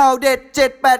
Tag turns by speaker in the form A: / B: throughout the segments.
A: ข่าวเด็ด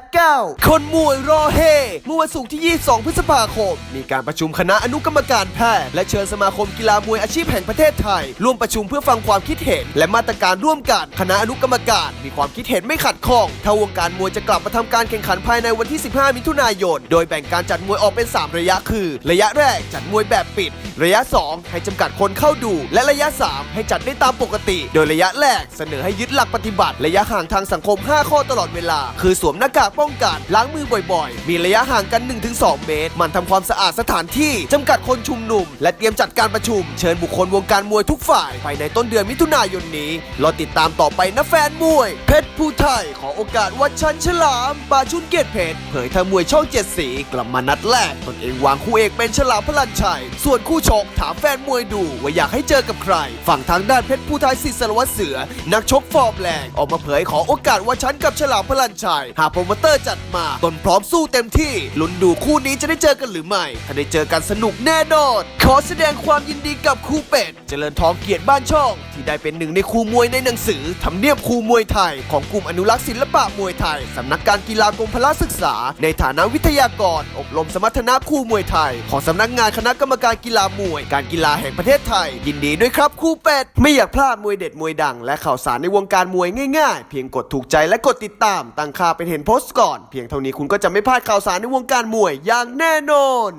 A: 789 คนมวยรอเฮเมื่อวันศุกร์ที่ 22 พฤษภาคม มีการประชุมคณะอนุกรรมการแพทย์และเชิญสมาคมกีฬามวยอาชีพแห่งประเทศไทย ร่วมประชุมเพื่อฟังความคิดเห็น และมาตรการร่วมกันคณะอนุกรรมการ มีความคิดเห็นไม่ขัดข้องถ้าวงการมวยจะกลับมาทำการแข่งขันภายในวันที่ 15 มิถุนายน โดยแบ่งการจัดมวยออกเป็น 3 ระยะคือ ระยะแรกจัดมวยแบบปิด ระยะ 2 ให้จำกัดคนเข้าดู และระยะ 3 ให้จัดได้ตามปกติ โดยระยะแรกเสนอให้ยึดหลักปฏิบัติ ระยะห่างทางสังคม 5 ข้อตลอดเวลาคือสวมหน้ากากป้องกันล้างมือบ่อยๆ มีระยะห่างกัน 1-2 เมตร มันทำความสะอาดสถานที่จำกัดคนชุมนุม และเตรียมจัดการประชุม เชิญบุคคลวงการมวยทุกฝ่ายภายในต้นเดือนมิถุนายนนี้รอติดตามต่อไปนะแฟนมวย เพชรผู้ไทยขอโอกาสวัดชันฉลามปาชุนเกียรติเพชรเผยทางมวยช่องเจ็ดสีกลับมานัดแรกตนเองวางคู่เอกเป็นฉลามพลันชัย ส่วนคู่ชกถามแฟนมวยดูว่าอยากให้เจอกับใคร ฝั่งทางด้านเพชรผู้ไทยสิทธิ์สารวัตรเสือ นักชกฟอร์มแรงออกมาเผยขอโอกาสวัดชันกับฉลามพลันชัย หากโปรโมเตอร์จัดมาตนพร้อมสู้เต็มที่ลุ้นดูคู่นี้จะได้เจอกันหรือไม่ ถ้าได้เจอกันสนุกแน่นอน ขอแสดงความยินดีกับครูเป็ด เจริญทองเกียรติบ้านช่อง ที่ได้เป็นหนึ่งในครูมวยในหนังสือทำเนียบครูมวยไทย ของกลุ่มอนุรักษ์ศิลปะมวยไทยสำนักการกีฬากรมพละศึกษา ในฐานะวิทยากร อบรมสมรรถนะครูมวยไทย ของสำนักงานคณะกรรมการกีฬามวย การกีฬาแห่งประเทศไทย ยินดีด้วยครับครูเป็ดไม่อยากพลาดมวยเด็ดมวยดัง และข่าวสารในวงการมวยง่ายๆ เพียงกดถูกใจและกดติดตามตั้งค่าเป็นเห็นโพสต์ก่อน เพียงเท่านี้คุณก็จะไม่พลาดข่าวสารในวงการมวยอย่างแน่นอน